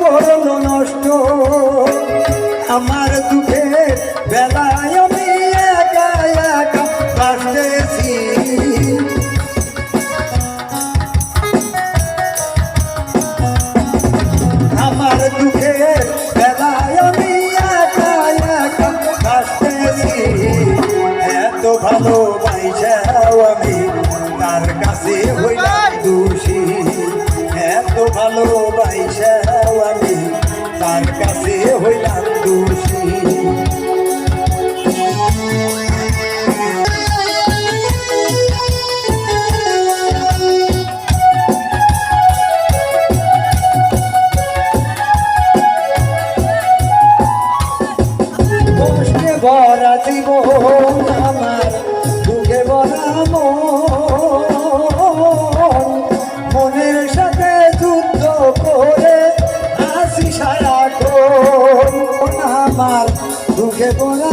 করল নষ্ট। আমার দুঃখের কষ্টে ভরা জীবন আমার দুঃখে ভরা সাথে যুদ্ধ করে আসি সারাক্ষণ আমার দুঃখে ভরা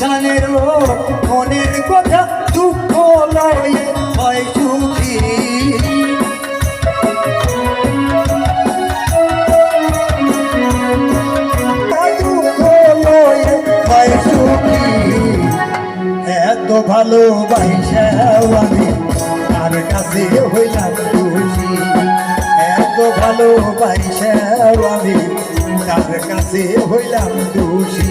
ইনসানের মনের কথা দুঃখ লয়ে হয় সুখী। এত ভালোবাসাও আমি তার কাছে হইলাম খুশি। এত ভালোবাসাও আমি তার কাছে হইলাম খুশি।